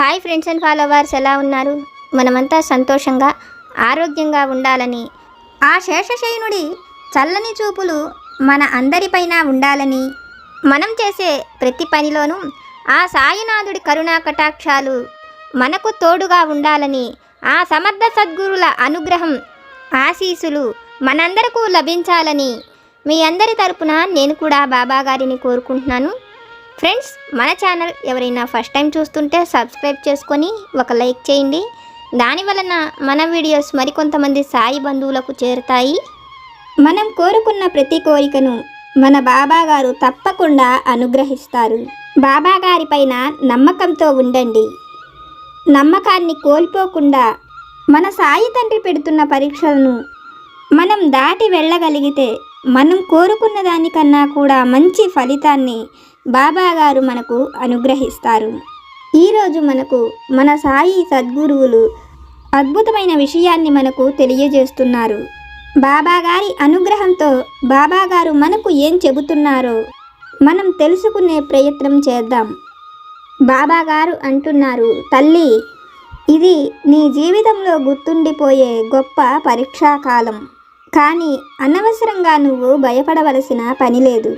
Hi friends and followers ఎలా ఉన్నారు? మనమంతా సంతోషంగా ఆరోగ్యంగా ఉండాలని ఆ శేషశయనుడి చల్లని చూపులు మన అందరిపైన ఉండాలని మనం చేసే ప్రతి పనిలోనూ ఆ సాయినాథుడి కరుణా కటాక్షాలు మనకు తోడుగా ఉండాలని ఆ సమర్థ సద్గురుల అనుగ్రహం ఆశీసులు మనందరకు లభించాలని మీ అందరి తరపున నేను కూడా బాబా గారిని కోరుకుంటున్నాను. ఫ్రెండ్స్ మన ఛానల్ ఎవరైనా ఫస్ట్ టైం చూస్తుంటే సబ్స్క్రైబ్ చేసుకొని ఒక లైక్ చేయండి. దాని వలన మన వీడియోస్ మరికొంతమంది సాయి బంధువులకు చేరుతాయి. మనం కోరుకున్న ప్రతి కోరికను మన బాబాగారు తప్పకుండా అనుగ్రహిస్తారు. బాబాగారిపైన నమ్మకంతో ఉండండి. నమ్మకాన్ని కోల్పోకుండా మన సాయి తండ్రి పెడుతున్న పరీక్షలను మనం దాటి వెళ్ళగలిగితే మనం కోరుకున్న దానికన్నా కూడా మంచి ఫలితాన్ని బాబాగారు మనకు అనుగ్రహిస్తారు. ఈరోజు మనకు మన సాయి సద్గురువులు అద్భుతమైన విషయాన్ని మనకు తెలియజేస్తున్నారు. బాబాగారి అనుగ్రహంతో బాబాగారు మనకు ఏం చెబుతున్నారో మనం తెలుసుకునే ప్రయత్నం చేద్దాం. బాబాగారు అంటున్నారు తల్లి ఇది నీ జీవితంలో గుర్తుండిపోయే గొప్ప పరీక్షా కాలం కానీ అనవసరంగా నువ్వు భయపడవలసిన పని లేదు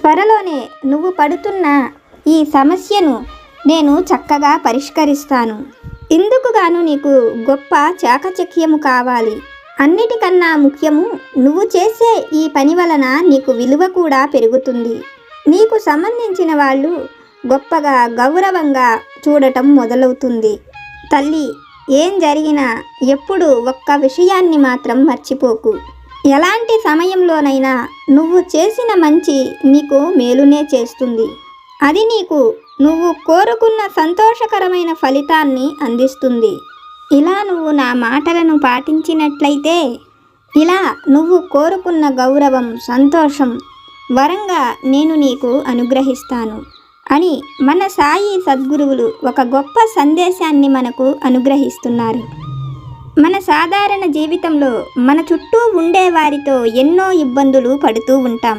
త్వరలోనే నువ్వు పడుతున్న ఈ సమస్యను నేను చక్కగా పరిష్కరిస్తాను. ఇందుకుగాను నీకు గొప్ప చాకచక్యము కావాలి. అన్నిటికన్నా ముఖ్యము నువ్వు చేసే ఈ పని వలన నీకు విలువ కూడా పెరుగుతుంది. నీకు సంబంధించిన వాళ్ళు గొప్పగా గౌరవంగా చూడటం మొదలవుతుంది. తల్లి ఏం జరిగినా ఎప్పుడు ఒక్క విషయాన్ని మాత్రం మర్చిపోకు. ఎలాంటి సమయంలోనైనా నువ్వు చేసిన మంచి నీకు మేలునే చేస్తుంది. అది నీకు నువ్వు కోరుకున్న సంతోషకరమైన ఫలితాన్ని అందిస్తుంది. ఇలా నువ్వు నా మాటలను పాటించినట్లయితే ఇలా నువ్వు కోరుకున్న గౌరవం సంతోషం వరంగా నేను నీకు అనుగ్రహిస్తాను. అని మన సాయి సద్గురువులు ఒక గొప్ప సందేశాన్ని మనకు అనుగ్రహిస్తున్నారు. మన సాధారణ జీవితంలో మన చుట్టూ ఉండే వారితో ఎన్నో ఇబ్బందులు పడుతూ ఉంటాం.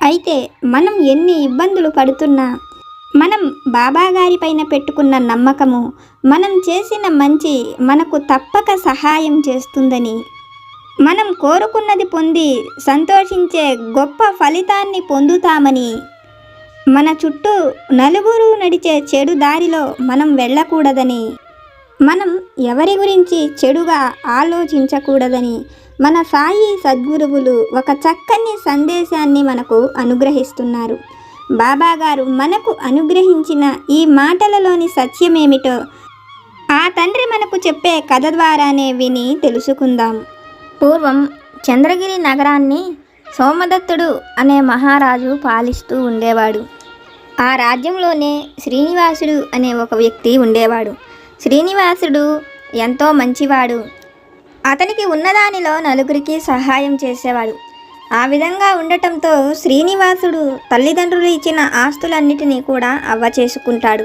అయితే మనం ఎన్ని ఇబ్బందులు పడుతున్నా మనం బాబాగారి పైన పెట్టుకున్న నమ్మకము మనం చేసిన మంచి మనకు తప్పక సహాయం చేస్తుందని మనం కోరుకున్నది పొంది సంతోషించే గొప్ప ఫలితాన్ని పొందుతామని మన చుట్టూ నలుగురు నడిచే చెడు దారిలో మనం వెళ్ళకూడదని. మనం ఎవరి గురించి చెడుగా ఆలోచించకూడదని. మన సాయి సద్గురువులు ఒక చక్కని సందేశాన్ని మనకు అనుగ్రహిస్తున్నారు. బాబా గారు మనకు అనుగ్రహించిన ఈ మాటలలోని సత్యమేమిటో ఆ తండ్రి మనకు చెప్పే కథ ద్వారానే విని తెలుసుకుందాం. పూర్వం చంద్రగిరి నగరాన్ని సోమదత్తుడు అనే మహారాజు పాలిస్తూ ఉండేవాడు. ఆ రాజ్యంలోనే శ్రీనివాసుడు అనే ఒక వ్యక్తి ఉండేవాడు. శ్రీనివాసుడు ఎంతో మంచివాడు. అతనికి ఉన్నదానిలో నలుగురికి సహాయం చేసేవాడు. ఆ విధంగా ఉండటంతో శ్రీనివాసుడు తల్లిదండ్రులు ఇచ్చిన ఆస్తులన్నిటినీ కూడా అవ్వ చేసుకుంటాడు.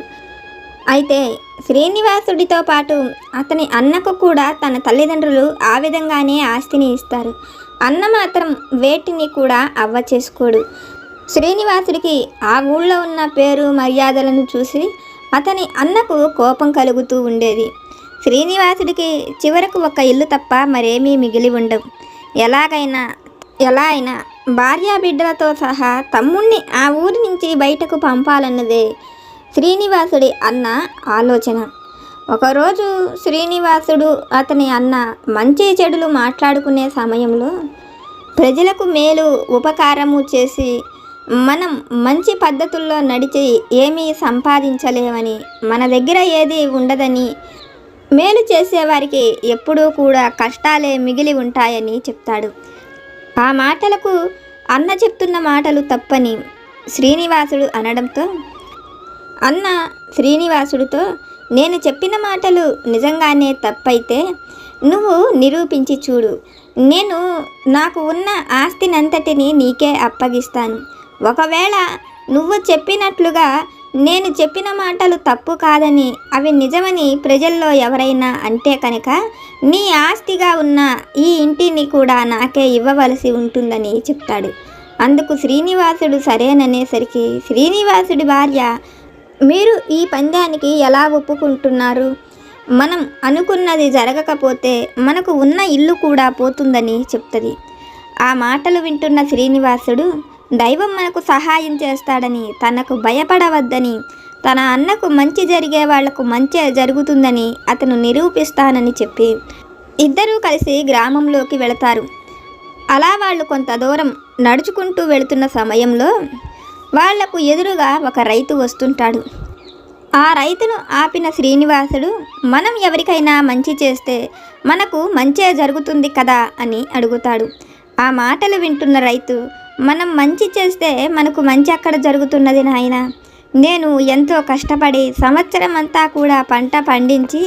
అయితే శ్రీనివాసుడితో పాటు అతని అన్నకు కూడా తన తల్లిదండ్రులు ఆ విధంగానే ఆస్తిని ఇస్తారు. అన్న మాత్రం వేటిని కూడా అవ్వ చేసుకోడు. శ్రీనివాసుడికి ఆ ఊళ్ళో ఉన్న పేరు మర్యాదలను చూసి అతని అన్నకు కోపం కలుగుతూ ఉండేది. శ్రీనివాసుడికి చివరకు ఒక ఇల్లు తప్ప మరేమీ మిగిలి ఉండవు. ఎలాగైనా ఎలా అయినా భార్యా బిడ్డలతో సహా తమ్ముణ్ణి ఆ ఊరి నుంచి బయటకు పంపాలన్నదే శ్రీనివాసుడి అన్న ఆలోచన. ఒకరోజు శ్రీనివాసుడు అతని అన్న మంచి చెడులు మాట్లాడుకునే సమయంలో ప్రజలకు మేలు ఉపకారము చేసి మనం మంచి పద్ధతుల్లో నడిచి ఏమీ సంపాదించలేమని మన దగ్గర ఏది ఉండదని మేలు చేసేవారికి ఎప్పుడూ కూడా కష్టాలే మిగిలి ఉంటాయని చెప్తాడు. ఆ మాటలకు అన్న చెప్తున్న మాటలు తప్పని శ్రీనివాసుడు అనడంతో అన్న శ్రీనివాసుడితో నేను చెప్పిన మాటలు నిజంగానే తప్పైతే నువ్వు నిరూపించి చూడు. నేను నాకు ఉన్న ఆస్తినంతటిని నీకే అప్పగిస్తాను. ఒకవేళ నువ్వు చెప్పినట్లుగా నేను చెప్పిన మాటలు తప్పు కాదని అవి నిజమని ప్రజల్లో ఎవరైనా అంటే కనుక నీ ఆస్తిగా ఉన్న ఈ ఇంటిని కూడా నాకే ఇవ్వవలసి ఉంటుందని చెప్తాడు. అందుకు శ్రీనివాసుడు సరేననేసరికి శ్రీనివాసుడి భార్య మీరు ఈ పందానికి ఎలా ఒప్పుకుంటున్నారు? మనం అనుకున్నది జరగకపోతే మనకు ఉన్న ఇల్లు కూడా పోతుందని చెప్తుంది. ఆ మాటలు వింటున్న శ్రీనివాసుడు దైవం మనకు సహాయం చేస్తాడని తనకు భయపడవద్దని తన అన్నకు మంచి జరిగే వాళ్ళకు మంచి జరుగుతుందని అతను నిరూపిస్తానని చెప్పి ఇద్దరూ కలిసి గ్రామంలోకి వెళతారు. అలా వాళ్ళు కొంత దూరం నడుచుకుంటూ వెళుతున్న సమయంలో వాళ్ళకు ఎదురుగా ఒక రైతు వస్తుంటాడు. ఆ రైతును ఆపిన శ్రీనివాసుడు మనం ఎవరికైనా మంచి చేస్తే మనకు మంచే జరుగుతుంది కదా అని అడుగుతాడు. ఆ మాటలు వింటున్న రైతు మనం మంచి చేస్తే మనకు మంచి అక్కడ జరుగుతున్నది నాయన. నేను ఎంతో కష్టపడి సంవత్సరం అంతా కూడా పంట పండించి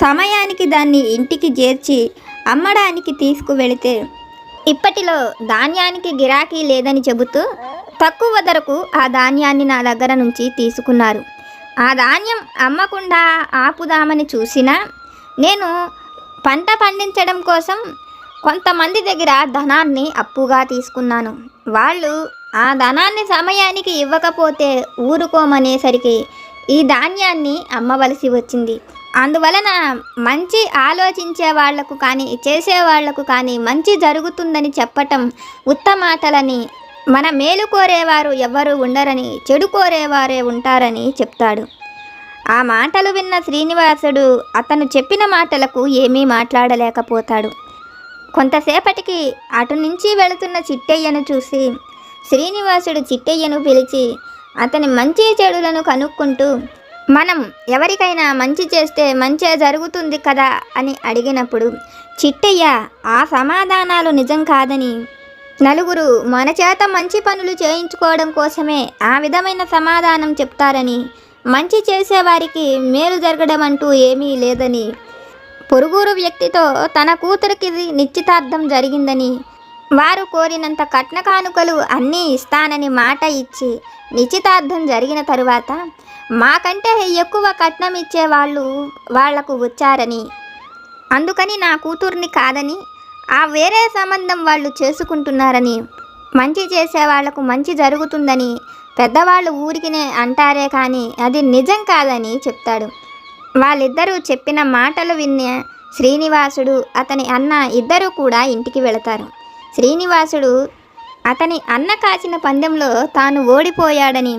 సమయానికి దాన్ని ఇంటికి చేర్చి అమ్మడానికి తీసుకువెళితే ఇప్పటిలో ధాన్యానికి గిరాకీ లేదని చెబుతూ తక్కువ ధరకు ఆ ధాన్యాన్ని నా దగ్గర నుంచి తీసుకున్నారు. ఆ ధాన్యం అమ్మకుండా ఆపుదామని చూసినా నేను పంట పండించడం కోసం కొంతమంది దగ్గర ధనాన్ని అప్పుగా తీసుకున్నాను. వాళ్ళు ఆ ధనాన్ని సమయానికి ఇవ్వకపోతే ఊరుకోమనేసరికి ఈ ధాన్యాన్ని అమ్మవలసి వచ్చింది. అందువలన మంచి ఆలోచించే వాళ్ళకు కానీ చేసే వాళ్ళకు కానీ మంచి జరుగుతుందని చెప్పటం ఉత్తమాటలని మన మేలు కోరేవారు ఎవ్వరూ ఉండరని చెడు కోరేవారే ఉంటారని చెప్తాడు. ఆ మాటలు విన్న శ్రీనివాసుడు అతను చెప్పిన మాటలకు ఏమీ మాట్లాడలేకపోతాడు. కొంతసేపటికి అటు నుంచి వెళుతున్న చిట్టయ్యను చూసి శ్రీనివాసుడు చిట్టయ్యను పిలిచి అతని మంచి చెడులను కనుక్కుంటూ మనం ఎవరికైనా మంచి చేస్తే మంచే జరుగుతుంది కదా? అని అడిగినప్పుడు చిట్టయ్య ఆ సమాధానాలు నిజం కాదని నలుగురు మన చేత మంచి పనులు చేయించుకోవడం కోసమే ఆ విధమైన సమాధానం చెప్తారని మంచి చేసేవారికి మేలు జరగడం అంటూ ఏమీ లేదని పొరుగురు వ్యక్తితో తన కూతురికి నిశ్చితార్థం జరిగిందని వారు కోరినంత కట్న కానుకలు అన్నీ ఇస్తానని మాట ఇచ్చి నిశ్చితార్థం జరిగిన తరువాత మాకంటే ఎక్కువ కట్నం ఇచ్చే వాళ్ళు వాళ్ళకు వచ్చారని అందుకని నా కూతుర్ని కాదని ఆ వేరే సంబంధం వాళ్ళు చేసుకుంటున్నారని మంచి చేసే వాళ్ళకు మంచి జరుగుతుందని పెద్దవాళ్ళు ఊరికినే అంటారే కానీ అది నిజం కాదని చెప్తాడు. వాళ్ళిద్దరూ చెప్పిన మాటలు విన్న శ్రీనివాసుడు అతని అన్న ఇద్దరూ కూడా ఇంటికి వెళతారు. శ్రీనివాసుడు అతని అన్న కాచిన పందెంలో తాను ఓడిపోయాడని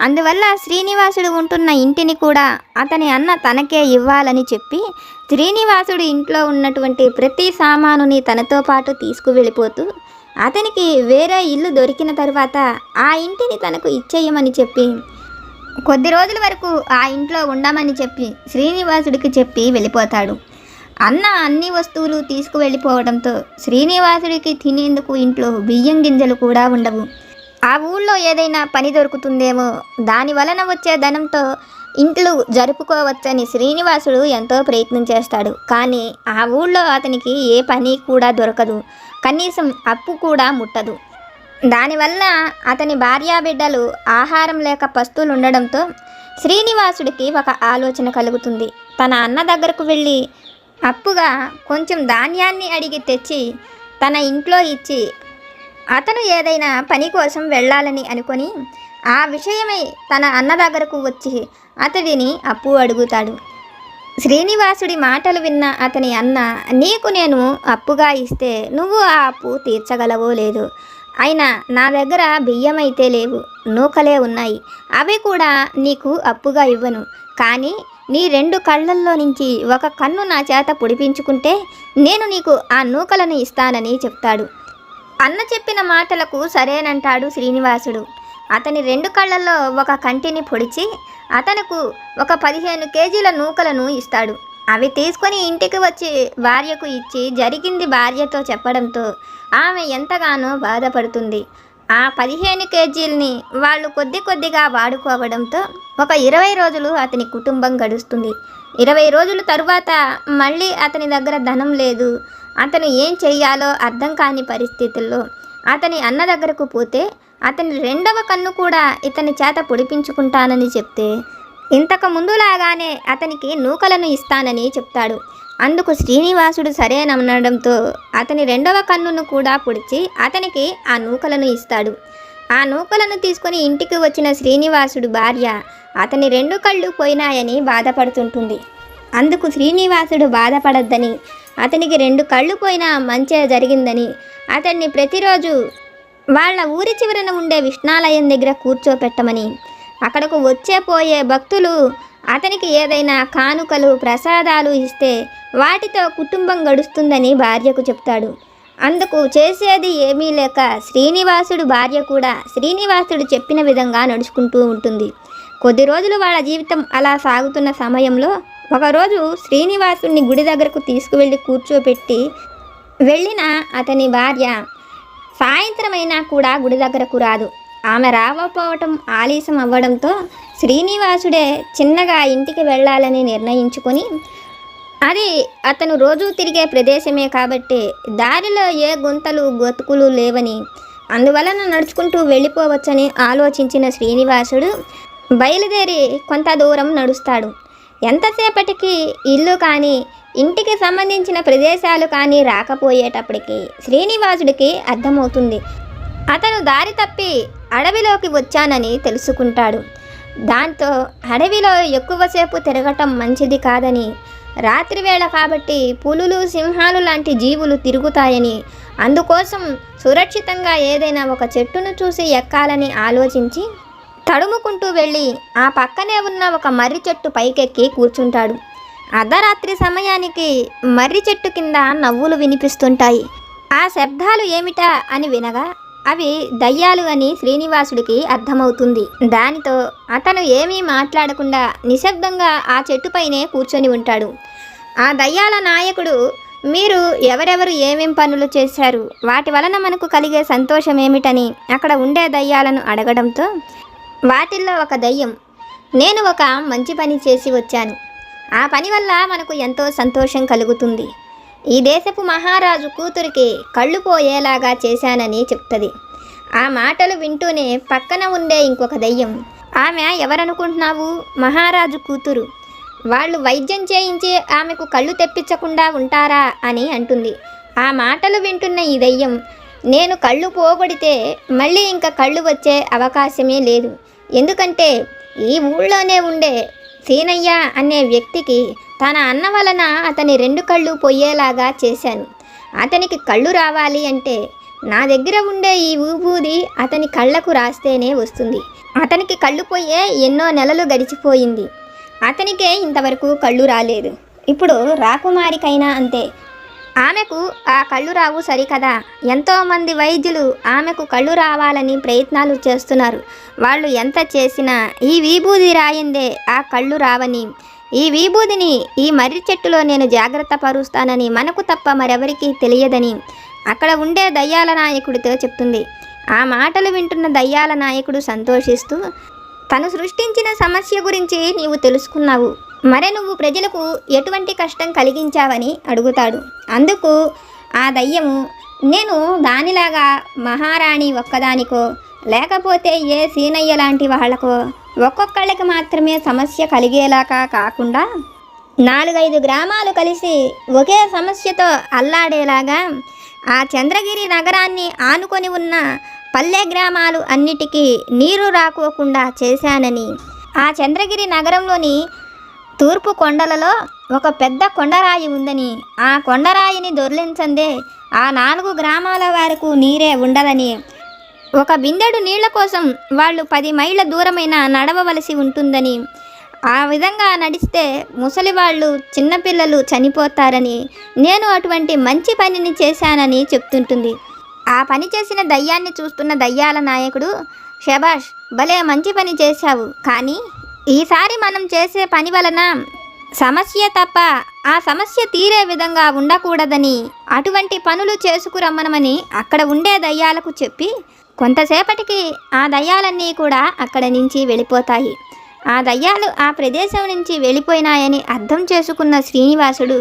అందువల్ల శ్రీనివాసుడు ఉంటున్న ఇంటిని కూడా అతని అన్న తనకే ఇవ్వాలని చెప్పి శ్రీనివాసుడు ఇంట్లో ఉన్నటువంటి ప్రతి సామానుని తనతో పాటు తీసుకువెళ్ళిపోతూ అతనికి వేరే ఇల్లు దొరికిన తర్వాత ఆ ఇంటిని తనకు ఇచ్చేయమని చెప్పి కొద్ది రోజుల వరకు ఆ ఇంట్లో ఉండమని చెప్పి శ్రీనివాసుడికి చెప్పి వెళ్ళిపోతాడు. అన్న అన్ని వస్తువులు తీసుకువెళ్ళిపోవడంతో శ్రీనివాసుడికి తినేందుకు ఇంట్లో బియ్యం గింజలు కూడా ఉండవు. ఆ ఊళ్ళో ఏదైనా పని దొరుకుతుందేమో దాని వలన వచ్చే ధనంతో ఇంట్లో జరుపుకోవచ్చని శ్రీనివాసుడు ఎంతో ప్రయత్నం చేస్తాడు. కానీ ఆ ఊళ్ళో అతనికి ఏ పని కూడా దొరకదు. కనీసం అప్పు కూడా ముట్టదు. దానివల్ల అతని భార్యాబిడ్డలు ఆహారం లేక పస్తులు ఉండడంతో శ్రీనివాసుడికి ఒక ఆలోచన కలుగుతుంది. తన అన్న దగ్గరకు వెళ్ళి అప్పుగా కొంచెం ధాన్యాన్ని అడిగి తెచ్చి తన ఇంట్లో ఇచ్చి అతను ఏదైనా పని కోసం వెళ్ళాలని అనుకొని ఆ విషయమై తన అన్న దగ్గరకు వచ్చి అతడిని అప్పు అడుగుతాడు. శ్రీనివాసుడి మాటలు విన్న అతని అన్న నీకు నేను అప్పుగా ఇస్తే నువ్వు ఆ అప్పు తీర్చగలవో లేదు? అయినా నా దగ్గర బియ్యం అయితే లేవు నూకలే ఉన్నాయి. అవి కూడా నీకు అప్పుగా ఇవ్వను. కానీ నీ రెండు కళ్ళల్లో నుంచి ఒక కన్ను నా చేత పొడిపించుకుంటే నేను నీకు ఆ నూకలను ఇస్తానని చెప్తాడు. అన్న చెప్పిన మాటలకు సరేనంటాడు శ్రీనివాసుడు. అతని రెండు కళ్ళల్లో ఒక కంటిని పొడిచి అతనుకు ఒక పదిహేను కేజీల నూకలను ఇస్తాడు. అవి తీసుకొని ఇంటికి వచ్చి భార్యకు ఇచ్చి జరిగింది భార్యతో చెప్పడంతో ఆమె ఎంతగానో బాధపడుతుంది. ఆ పదిహేను కేజీలని వాళ్ళు కొద్ది కొద్దిగా వాడుకోవడంతో ఒక ఇరవై రోజులు అతని కుటుంబం గడుస్తుంది. ఇరవై రోజుల తరువాత మళ్ళీ అతని దగ్గర ధనం లేదు. అతను ఏం చేయాలో అర్థం కాని పరిస్థితుల్లో అతని అన్న దగ్గరకు పోతే అతని రెండవ కన్ను కూడా ఇతని చేత పొడిపించుకుంటానని చెప్తే ఇంతకు ముందులాగానే అతనికి నూకలను ఇస్తానని చెప్తాడు. అందుకు శ్రీనివాసుడు సరేననడంతో అతని రెండవ కన్నును కూడా పొడిచి అతనికి ఆ నూకలను ఇస్తాడు. ఆ నూకలను తీసుకుని ఇంటికి వచ్చిన శ్రీనివాసుడు భార్య అతని రెండు కళ్ళు పోయినాయని బాధపడుతుంటుంది. అందుకు శ్రీనివాసుడు బాధపడద్దని అతనికి రెండు కళ్ళు పోయినా మంచే జరిగిందని. అతన్ని ప్రతిరోజు వాళ్ళ ఊరి చివరన ఉండే విష్ణాలయం దగ్గర కూర్చోపెట్టమని. అక్కడకు వచ్చే పోయే భక్తులు అతనికి ఏదైనా కానుకలు ప్రసాదాలు ఇస్తే వాటితో కుటుంబం గడుస్తుందని భార్యకు చెప్తాడు. అందుకు చేసేది ఏమీ లేక శ్రీనివాసుడు భార్య కూడా శ్రీనివాసుడు చెప్పిన విధంగా నడుచుకుంటూ ఉంటుంది. కొద్ది రోజులు వాళ్ళ జీవితం అలా సాగుతున్న సమయంలో ఒకరోజు శ్రీనివాసుడిని గుడి దగ్గరకు తీసుకువెళ్ళి కూర్చోబెట్టి వెళ్ళిన అతని భార్య సాయంత్రమైనా కూడా గుడి దగ్గరకు రాదు. ఆమె రాకపోవటం ఆలస్యం అవ్వడంతో శ్రీనివాసుడే చిన్నగా ఇంటికి వెళ్ళాలని నిర్ణయించుకొని అది అతను రోజూ తిరిగే ప్రదేశమే కాబట్టి దారిలో ఏ గుంతలు గొతుకులు లేవని అందువలన నడుచుకుంటూ వెళ్ళిపోవచ్చని ఆలోచించిన శ్రీనివాసుడు బయలుదేరి కొంత దూరం నడుస్తాడు. ఎంతసేపటికి ఇల్లు కానీ ఇంటికి సంబంధించిన ప్రదేశాలు కానీ రాకపోయేటప్పటికి శ్రీనివాసుడికి అర్థమవుతుంది. అతను దారి తప్పి అడవిలోకి వచ్చానని తెలుసుకుంటాడు. దాంతో అడవిలో ఎక్కువసేపు తిరగటం మంచిది కాదని రాత్రివేళ కాబట్టి పులులు సింహాలు లాంటి జీవులు తిరుగుతాయని అందుకోసం సురక్షితంగా ఏదైనా ఒక చెట్టును చూసి ఎక్కాలని ఆలోచించి తడుముకుంటూ వెళ్ళి ఆ పక్కనే ఉన్న ఒక మర్రి చెట్టు పైకెక్కి కూర్చుంటాడు. అర్ధరాత్రి సమయానికి మర్రి చెట్టు కింద నవ్వులు వినిపిస్తుంటాయి. ఆ శబ్దాలు ఏమిటా అని వినగా అవి దయ్యాలు అని శ్రీనివాసుడికి అర్థమవుతుంది. దానితో అతను ఏమీ మాట్లాడకుండా నిశ్శబ్దంగా ఆ చెట్టుపైనే కూర్చొని ఉంటాడు. ఆ దయ్యాల నాయకుడు మీరు ఎవరెవరు ఏమేం పనులు చేశారు? వాటి వలన మనకు కలిగే సంతోషం ఏమిటని అక్కడ ఉండే దయ్యాలను అడగడంతో వాటిల్లో ఒక దయ్యం. నేను ఒక మంచి పని చేసి వచ్చాను. ఆ పని వల్ల మనకు ఎంతో సంతోషం కలుగుతుంది. ఈ దేశపు మహారాజు కూతురికి కళ్ళు పోయేలాగా చేశానని చెప్తుంది. ఆ మాటలు వింటూనే పక్కన ఉండే ఇంకొక దయ్యం. ఆమె ఎవరనుకుంటున్నావు? మహారాజు కూతురు. వాళ్ళు వైద్యం చేయించి ఆమెకు కళ్ళు తెప్పించకుండా ఉంటారా? అని అంటుంది. ఆ మాటలు వింటున్న ఈ దయ్యం నేను కళ్ళు పోగొడితే మళ్ళీ ఇంకా కళ్ళు వచ్చే అవకాశమే లేదు. ఎందుకంటే ఈ ఊళ్ళోనే ఉండే సీనయ్య అనే వ్యక్తికి తన అన్న వలన అతని రెండు కళ్ళు పొయ్యేలాగా చేశాను. అతనికి కళ్ళు రావాలి అంటే నా దగ్గర ఉండే ఈ ఊబూది అతని కళ్ళకు రాస్తేనే వస్తుంది. అతనికి కళ్ళు పోయే ఎన్నో నెలలు గడిచిపోయింది. అతనికే ఇంతవరకు కళ్ళు రాలేదు. ఇప్పుడు రాకుమారికైనా అంతే. ఆమెకు ఆ కళ్ళు రావు సరికదా. ఎంతోమంది వైద్యులు ఆమెకు కళ్ళు రావాలని ప్రయత్నాలు చేస్తున్నారు. వాళ్ళు ఎంత చేసినా ఈ విభూది రాయిందే ఆ కళ్ళు రావని. ఈ విభూదిని ఈ మర్రి చెట్టులో నేను జాగ్రత్త పరుస్తానని మనకు తప్ప మరెవరికీ తెలియదని అక్కడ ఉండే దయ్యాల నాయకుడితో చెప్తుంది. ఆ మాటలు వింటున్న దయ్యాల నాయకుడు సంతోషిస్తూ తను సృష్టించిన సమస్య గురించి నీవు తెలుసుకున్నావు. మరి నువ్వు ప్రజలకు ఎటువంటి కష్టం కలిగించావని అడుగుతాడు. అందుకు ఆ దయ్యము నేను దానిలాగా మహారాణి ఒక్కదానికో లేకపోతే ఏ సీనయ్య లాంటి వాళ్ళకో ఒక్కొక్కళ్ళకి మాత్రమే సమస్య కలిగేలాగా కాకుండా నాలుగైదు గ్రామాలు కలిసి ఒకే సమస్యతో అల్లాడేలాగా ఆ చంద్రగిరి నగరాన్ని ఆనుకొని ఉన్న పల్లె గ్రామాలు అన్నిటికీ నీరు రాకోకుండా చేశానని ఆ చంద్రగిరి నగరంలోని తూర్పు కొండలలో ఒక పెద్ద కొండరాయి ఉందని. ఆ కొండరాయిని దొర్లించందే. ఆ నాలుగు గ్రామాల వరకు నీరే ఉండదని. ఒక బిందెడు నీళ్ళ కోసం వాళ్ళు పది మైళ్ళ దూరమైన నడవవలసి ఉంటుందని. ఆ విధంగా నడిస్తే ముసలి వాళ్ళు చిన్నపిల్లలు చనిపోతారని. నేను అటువంటి మంచి పనిని చేశానని చెప్తుంటుంది. ఆ పని చేసిన దయ్యాన్ని చూస్తున్న దయ్యాల నాయకుడు షబాష్ భలే మంచి పని చేశావు. కానీ ఈసారి మనం చేసే పని వలన సమస్య తప్ప ఆ సమస్య తీరే విధంగా ఉండకూడదని అటువంటి పనులు చేసుకురమ్మనమని అక్కడ ఉండే దయ్యాలకు చెప్పి కొంతసేపటికి ఆ దయ్యాలన్నీ కూడా అక్కడ నుంచి వెళ్ళిపోతాయి. ఆ దయ్యాలు ఆ ప్రదేశం నుంచి వెళ్ళిపోయినాయని అర్థం చేసుకున్న శ్రీనివాసుడు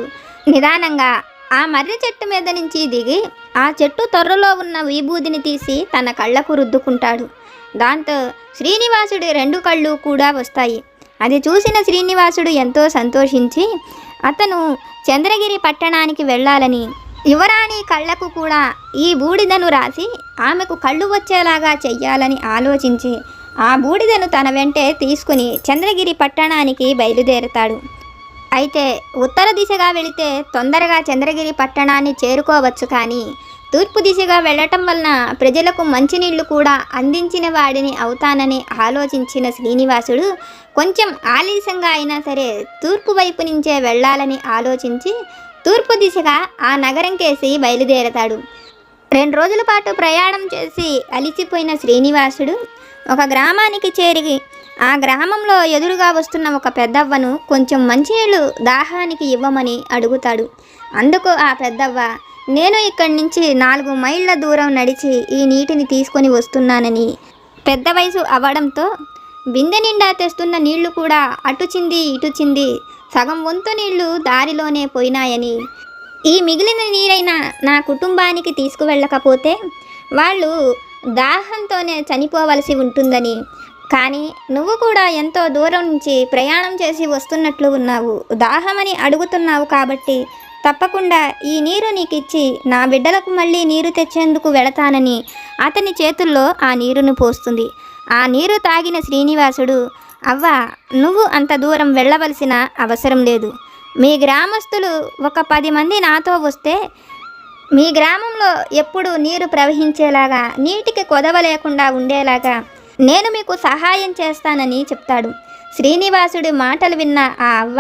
నిదానంగా ఆ మర్రి చెట్టు మీద నుంచి దిగి ఆ చెట్టు తొర్రలో ఉన్న విభూదిని తీసి తన కళ్ళకు రుద్దుకుంటాడు. దాంతో శ్రీనివాసుడి రెండు కళ్ళు కూడా వస్తాయి. అది చూసిన శ్రీనివాసుడు ఎంతో సంతోషించి అతను చంద్రగిరి పట్టణానికి వెళ్ళాలని యువరాణి కళ్ళకు కూడా ఈ బూడిదను రాసి ఆమెకు కళ్ళు వచ్చేలాగా చెయ్యాలని ఆలోచించి ఆ బూడిదను తన వెంటే తీసుకుని చంద్రగిరి పట్టణానికి బయలుదేరతాడు. అయితే ఉత్తర దిశగా వెళితే తొందరగా చంద్రగిరి పట్టణాన్ని చేరుకోవచ్చు కానీ తూర్పు దిశగా వెళ్ళటం వలన ప్రజలకు మంచినీళ్ళు కూడా అందించిన వాడిని అవుతానని ఆలోచించిన శ్రీనివాసుడు కొంచెం ఆలస్యంగా అయినా సరే తూర్పు వైపు నుంచే వెళ్ళాలని ఆలోచించి తూర్పు దిశగా ఆ నగరం కేసి బయలుదేరతాడు. రెండు రోజుల పాటు ప్రయాణం చేసి అలిసిపోయిన శ్రీనివాసుడు ఒక గ్రామానికి చేరి ఆ గ్రామంలో ఎదురుగా వస్తున్న ఒక పెద్దవ్వను కొంచెం మంచినీళ్ళు దాహానికి ఇవ్వమని అడుగుతాడు. అందుకు ఆ పెద్దవ్వ నేను ఇక్కడి నుంచి నాలుగు మైళ్ళ దూరం నడిచి ఈ నీటిని తీసుకొని వస్తున్నానని. పెద్ద వయసు అవ్వడంతో బిందె నిండా తెస్తున్న నీళ్ళు కూడా అటు చింది ఇటు చింది సగం వంతు నీళ్ళు దారిలోనే పోయినాయని. ఈ మిగిలిన నీరైనా నా కుటుంబానికి తీసుకువెళ్ళకపోతే వాళ్ళు దాహంతోనే చనిపోవలసి ఉంటుందని. కానీ నువ్వు కూడా ఎంతో దూరం నుంచి ప్రయాణం చేసి వస్తున్నట్లు ఉన్నావు. దాహమని అడుగుతున్నావు కాబట్టి తప్పకుండా ఈ నీరు నీకిచ్చి నా బిడ్డలకు మళ్ళీ నీరు తెచ్చేందుకు వెళతానని అతని చేతుల్లో ఆ నీరును పోస్తుంది. ఆ నీరు తాగిన శ్రీనివాసుడు అవ్వ నువ్వు అంత దూరం వెళ్ళవలసిన అవసరం లేదు. మీ గ్రామస్తులు ఒక పది మంది నాతో వస్తే మీ గ్రామంలో ఎప్పుడు నీరు ప్రవహించేలాగా నీటికి కొదవ లేకుండా ఉండేలాగా నేను మీకు సహాయం చేస్తానని చెప్తాడు. శ్రీనివాసుడి మాటలు విన్న ఆ అవ్వ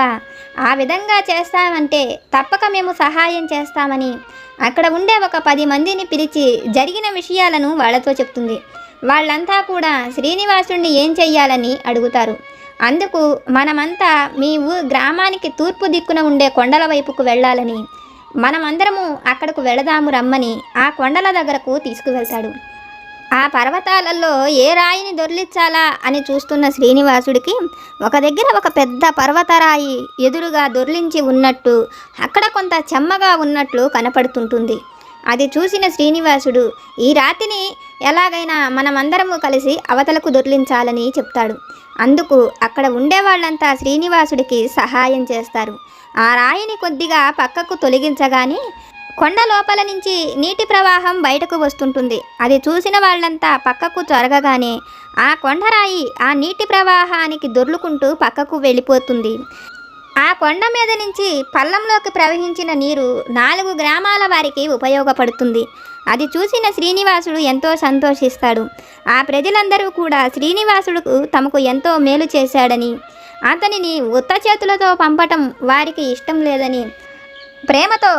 ఆ విధంగా చేస్తామంటే తప్పక మేము సహాయం చేస్తామని. అక్కడ ఉండే ఒక పది మందిని పిలిచి జరిగిన విషయాలను వాళ్ళతో చెప్తుంది. వాళ్ళంతా కూడా శ్రీనివాసుడిని ఏం చెయ్యాలని అడుగుతారు. అందుకు మనమంతా మీ ఊ గ్రామానికి తూర్పు దిక్కున ఉండే కొండల వైపుకు వెళ్ళాలని. మనమందరము అక్కడకు వెళదాము రమ్మని ఆ కొండల దగ్గరకు తీసుకువెళ్తాడు. ఆ పర్వతాలలో ఏ రాయిని దొర్లించాలా అని చూస్తున్న శ్రీనివాసుడికి ఒక దగ్గర ఒక పెద్ద పర్వతరాయి ఎదురుగా దొర్లించి ఉన్నట్టు అక్కడ కొంత చెమ్మగా ఉన్నట్లు కనపడుతుంటుంది. అది చూసిన శ్రీనివాసుడు ఈ రాతిని ఎలాగైనా మనమందరము కలిసి అవతలకు దొర్లించాలని చెప్తాడు. అందుకు అక్కడ ఉండేవాళ్ళంతా శ్రీనివాసుడికి సహాయం చేస్తారు. ఆ రాయిని కొద్దిగా పక్కకు తొలగించగానే కొండ లోపల నుంచి నీటి ప్రవాహం బయటకు వస్తుంటుంది. అది చూసిన వాళ్ళంతా పక్కకు జరగగానే ఆ కొండరాయి ఆ నీటి ప్రవాహానికి దొర్లుకుంటూ పక్కకు వెళ్ళిపోతుంది. ఆ కొండ మీద నుంచి పల్లంలోకి ప్రవహించిన నీరు నాలుగు గ్రామాల వారికి ఉపయోగపడుతుంది. అది చూసిన శ్రీనివాసుడు ఎంతో సంతోషిస్తాడు. ఆ ప్రజలందరూ కూడా శ్రీనివాసుడుకు తమకు ఎంతో మేలు చేశాడని అతనిని ఉత్త చేతులతో పంపటం వారికి ఇష్టం లేదని ప్రేమతో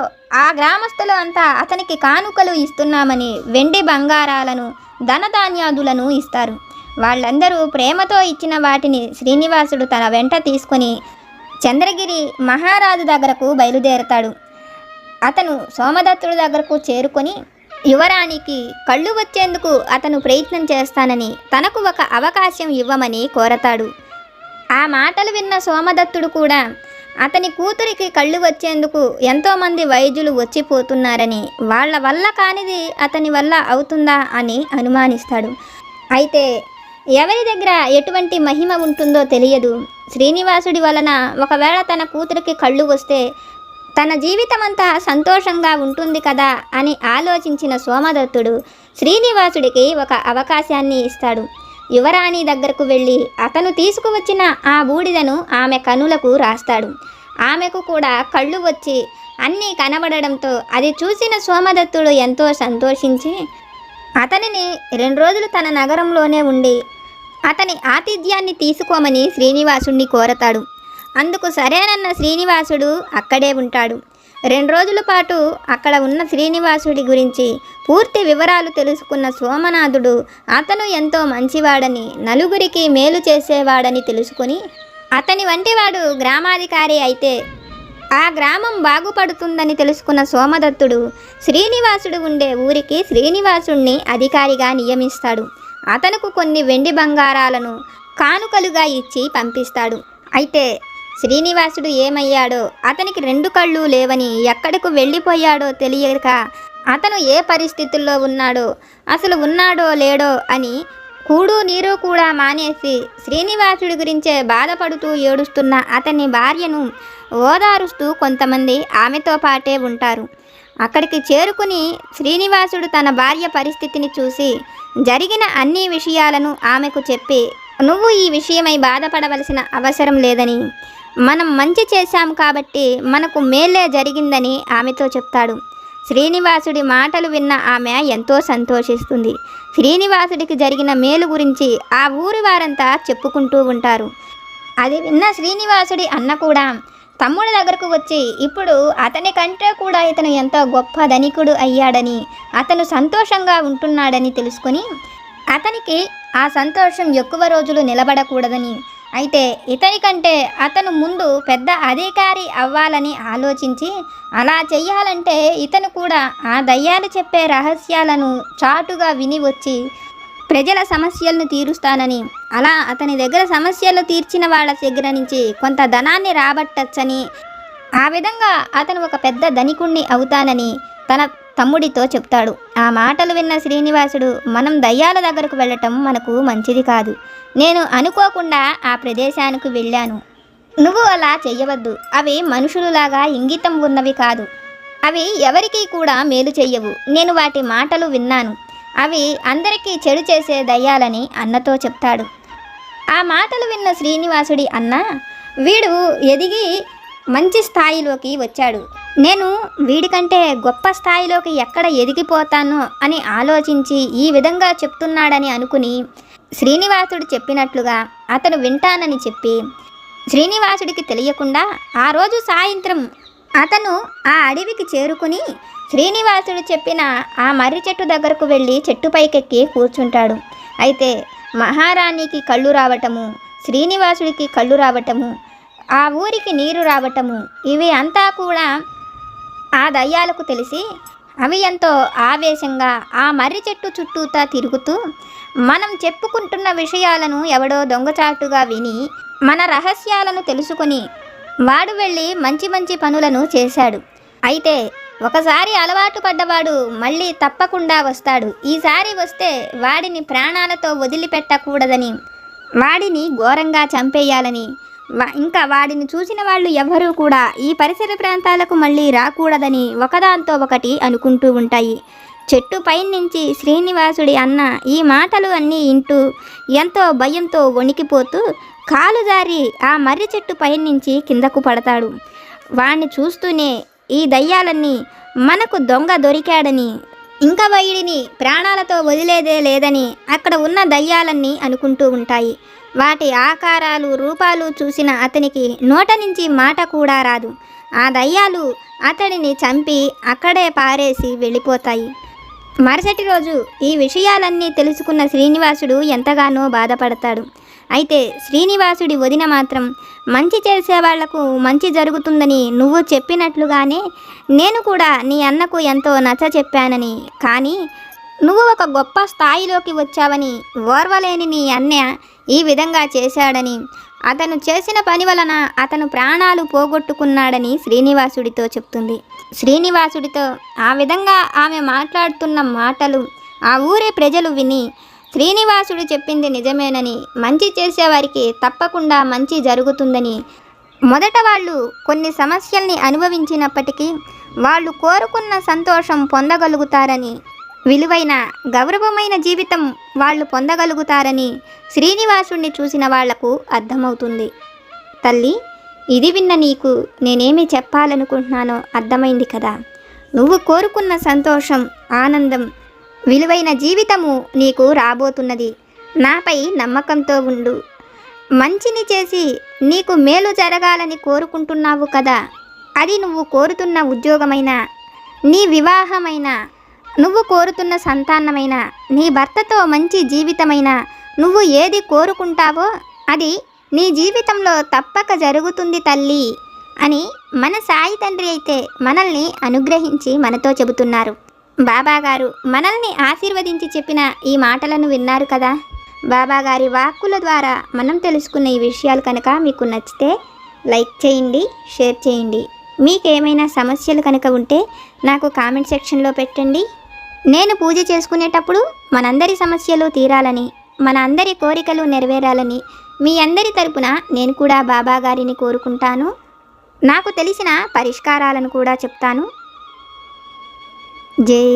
ఆ గ్రామస్తులు అంతా అతనికి కానుకలు ఇస్తున్నామని వెండి బంగారాలను ధనధాన్యాదులను ఇస్తారు. వాళ్ళందరూ ప్రేమతో ఇచ్చిన వాటిని శ్రీనివాసుడు తన వెంట తీసుకొని చంద్రగిరి మహారాజు దగ్గరకు బయలుదేరతాడు. అతను సోమదత్తుడి దగ్గరకు చేరుకొని యువరాణికి కళ్ళు వచ్చేందుకు అతను ప్రయత్నం చేస్తానని తనకు ఒక అవకాశం ఇవ్వమని కోరతాడు. ఆ మాటలు విన్న సోమదత్తుడు కూడా అతని కూతురికి కళ్ళు వచ్చేందుకు ఎంతోమంది వైద్యులు వచ్చిపోతున్నారని వాళ్ళ వల్ల కానిది అతని వల్ల అవుతుందా అని అనుమానిస్తాడు. అయితే ఎవరి దగ్గర ఎటువంటి మహిమ ఉంటుందో తెలియదు. శ్రీనివాసుడి వలన ఒకవేళ తన కూతురికి కళ్ళు వస్తే తన జీవితమంతా సంతోషంగా ఉంటుంది కదా అని ఆలోచించిన సోమదత్తుడు శ్రీనివాసుడికి ఒక అవకాశాన్ని ఇస్తాడు. యువరాణి దగ్గరకు వెళ్ళి అతను తీసుకువచ్చిన ఆ బూడిదను ఆమె కనులకు రాస్తాడు. ఆమెకు కూడా కళ్ళు వచ్చి అన్నీ కనబడడంతో అది చూసిన సోమదత్తుడు ఎంతో సంతోషించి అతనిని రెండు రోజులు తన నగరంలోనే ఉండి అతని ఆతిథ్యాన్ని తీసుకోమని శ్రీనివాసుణ్ణి కోరతాడు. అందుకు సరేనన్న శ్రీనివాసుడు అక్కడే ఉంటాడు. రెండు రోజుల పాటు అక్కడ ఉన్న శ్రీనివాసుడి గురించి పూర్తి వివరాలు తెలుసుకున్న సోమనాథుడు అతను ఎంతో మంచివాడని నలుగురికి మేలు చేసేవాడని తెలుసుకుని అతని వంటివాడు గ్రామాధికారి అయితే ఆ గ్రామం బాగుపడుతుందని తెలుసుకున్న సోమదత్తుడు శ్రీనివాసుడు ఉండే ఊరికి శ్రీనివాసుణ్ణి అధికారిగా నియమిస్తాడు. అతనుకు కొన్ని వెండి బంగారాలను కానుకలుగా ఇచ్చి పంపిస్తాడు. అయితే శ్రీనివాసుడు ఏమయ్యాడో అతనికి రెండు కళ్ళు లేవని ఎక్కడకు వెళ్ళిపోయాడో తెలియక అతను ఏ పరిస్థితుల్లో ఉన్నాడో అసలు ఉన్నాడో లేడో అని కూడు నీరు కూడా మానేసి శ్రీనివాసుడి గురించే బాధపడుతూ ఏడుస్తున్న అతని భార్యను ఓదారుస్తూ కొంతమంది ఆమెతో పాటే ఉంటారు. అక్కడికి చేరుకుని శ్రీనివాసుడు తన భార్య పరిస్థితిని చూసి జరిగిన అన్ని విషయాలను ఆమెకు చెప్పి నువ్వు ఈ విషయమై బాధపడవలసిన అవసరం లేదని మనం మంచి చేశాం కాబట్టి మనకు మేలే జరిగిందని ఆమెతో చెప్తాడు. శ్రీనివాసుడి మాటలు విన్న ఆమె ఎంతో సంతోషిస్తుంది. శ్రీనివాసుడికి జరిగిన మేలు గురించి ఆ ఊరి వారంతా చెప్పుకుంటూ ఉంటారు. అది విన్న శ్రీనివాసుడి అన్న కూడా తమ్ముడి దగ్గరకు వచ్చి ఇప్పుడు అతని కంటే కూడా ఇతను ఎంతో గొప్ప ధనికుడు అయ్యాడని అతను సంతోషంగా ఉంటున్నాడని తెలుసుకొని అతనికి ఆ సంతోషం ఎక్కువ రోజులు నిలబడకూడదని అయితే ఇతని కంటే అతను ముందు పెద్ద అధికారి అవ్వాలని ఆలోచించి అలా చెయ్యాలంటే ఇతను కూడా ఆ దయ్యాలు చెప్పే రహస్యాలను చాటుగా విని వచ్చి ప్రజల సమస్యలను తీరుస్తానని అలా అతని దగ్గర సమస్యలు తీర్చిన వాళ్ళ దగ్గర నుంచి కొంత ధనాన్ని రాబట్టచ్చని ఆ విధంగా అతను ఒక పెద్ద ధనికుణ్ణి అవుతానని తన తమ్ముడితో చెప్తాడు. ఆ మాటలు విన్న శ్రీనివాసుడు మనం దయ్యాల దగ్గరకు వెళ్ళటం మనకు మంచిది కాదు. నేను అనుకోకుండా ఆ ప్రదేశానికి వెళ్ళాను. నువ్వు అలా చెయ్యవద్దు. అవి మనుషులులాగా ఇంగితం ఉన్నవి కాదు. అవి ఎవరికీ కూడా మేలు చెయ్యవు. నేను వాటి మాటలు విన్నాను. అవి అందరికీ చెడు చేసే దయ్యాలని అన్నతో చెప్తాడు. ఆ మాటలు విన్న శ్రీనివాసుడి అన్న వీడు ఎదిగి మంచి స్థాయిలోకి వచ్చాడు. నేను వీడికంటే గొప్ప స్థాయిలోకి ఎక్కడ ఎదిగిపోతానో అని ఆలోచించి ఈ విధంగా చెప్తున్నాడని అనుకుని శ్రీనివాసుడు చెప్పినట్లుగా అతను వింటానని చెప్పి శ్రీనివాసుడికి తెలియకుండా ఆ రోజు సాయంత్రం అతను ఆ అడవికి చేరుకుని శ్రీనివాసుడు చెప్పిన ఆ మర్రి చెట్టు దగ్గరకు వెళ్ళి చెట్టు పైకెక్కి కూర్చుంటాడు. అయితే మహారాణికి కళ్ళు రావటము శ్రీనివాసుడికి కళ్ళు రావటము ఆ ఊరికి నీరు రావటము. ఇవి అంతా కూడా ఆ దయ్యాలకు తెలిసి అవి ఎంతో ఆవేశంగా ఆ మర్రి చెట్టు చుట్టూతా తిరుగుతూ మనం చెప్పుకుంటున్న విషయాలను ఎవడో దొంగచాటుగా విని మన రహస్యాలను తెలుసుకొని వాడు వెళ్ళి మంచి మంచి పనులను చేశాడు. అయితే ఒకసారి అలవాటు పడ్డవాడు మళ్ళీ తప్పకుండా వస్తాడు. ఈసారి వస్తే వాడిని ప్రాణాలతో వదిలిపెట్టకూడదని వాడిని ఘోరంగా చంపేయాలని ఇంకా వాడిని చూసిన వాళ్ళు ఎవరూ కూడా ఈ పరిసర ప్రాంతాలకు మళ్ళీ రాకూడదని ఒకదాంతో ఒకటి అనుకుంటూ ఉంటాయి. చెట్టు పైనుంచి శ్రీనివాసుడి అన్న ఈ మాటలు అన్నీ వింటూ ఎంతో భయంతో వణికిపోతూ కాలు జారి ఆ మర్రి చెట్టు పైనుంచి కిందకు పడతాడు. వాణ్ణి చూస్తూనే ఈ దయ్యాలన్నీ మనకు దొంగ దొరికాడని ఇంకా వైడిని ప్రాణాలతో వదిలేదే లేదని అక్కడ ఉన్న దయ్యాలన్నీ అనుకుంటూ ఉంటాయి. వాటి ఆకారాలు రూపాలు చూసిన అతనికి నోట నుంచి మాట కూడా రాదు. ఆ దయ్యాలు అతడిని చంపి అక్కడే పారేసి వెళ్ళిపోతాయి. మరుసటి రోజు ఈ విషయాలన్నీ తెలుసుకున్న శ్రీనివాసుడు ఎంతగానో బాధపడతాడు. అయితే శ్రీనివాసుడి వదిన మాత్రం మంచి చేసే వాళ్ళకు మంచి జరుగుతుందని నువ్వు చెప్పినట్లుగానే నేను కూడా నీ అన్నకు ఎంతో నచ్చ చెప్పానని. కానీ నువ్వు ఒక గొప్ప స్థాయిలోకి వచ్చావని ఓర్వలేని నీ అన్న ఈ విధంగా చేశాడని. అతను చేసిన పని వలన అతను ప్రాణాలు పోగొట్టుకున్నాడని శ్రీనివాసుడితో చెప్తుంది. శ్రీనివాసుడితో ఆ విధంగా ఆమె మాట్లాడుతున్న మాటలు ఆ ఊరే ప్రజలు విని శ్రీనివాసుడు చెప్పింది నిజమేనని మంచి చేసేవారికి తప్పకుండా మంచి జరుగుతుందని. మొదట వాళ్ళు కొన్ని సమస్యల్ని అనుభవించినప్పటికీ వాళ్ళు కోరుకున్న సంతోషం పొందగలుగుతారని విలువైన గౌరవమైన జీవితం వాళ్ళు పొందగలుగుతారని శ్రీనివాసుణ్ణి చూసిన వాళ్ళకు అర్థమవుతుంది. తల్లి ఇది విన్న నీకు నేనేమి చెప్పాలనుకుంటున్నానో అర్థమైంది కదా. నువ్వు కోరుకున్న సంతోషం ఆనందం విలువైన జీవితము నీకు రాబోతున్నది. నాపై నమ్మకంతో ఉండు. మంచిని చేసి నీకు మేలు జరగాలని కోరుకుంటున్నావు కదా. అది నువ్వు కోరుతున్న ఉద్యోగమైన నీ వివాహమైన నువ్వు కోరుతున్న సంతానమైన నీ భర్తతో మంచి జీవితమైన నువ్వు ఏది కోరుకుంటావో అది నీ జీవితంలో తప్పక జరుగుతుంది తల్లి అని మన సాయి తండ్రి అయితే మనల్ని అనుగ్రహించి మనతో చెబుతున్నారు. బాబాగారు మనల్ని ఆశీర్వదించి చెప్పిన ఈ మాటలను విన్నారు కదా? బాబాగారి వాక్కుల ద్వారా మనం తెలుసుకున్న ఈ విషయాలు కనుక మీకు నచ్చితే లైక్ చేయండి షేర్ చేయండి. మీకేమైనా సమస్యలు కనుక ఉంటే నాకు కామెంట్ సెక్షన్లో పెట్టండి. నేను పూజ చేసుకునేటప్పుడు మనందరి సమస్యలు తీరాలని మన అందరి కోరికలు నెరవేరాలని మీ అందరి తరపున నేను కూడా బాబా గారిని కోరుకుంటాను. నాకు తెలిసిన పరిష్కారాలను కూడా చెప్తాను. జై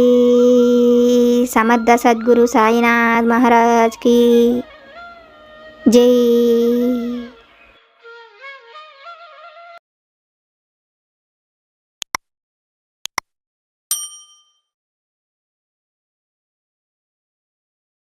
సమర్థ సద్గురు సాయినాథ్ మహారాజ్కి జై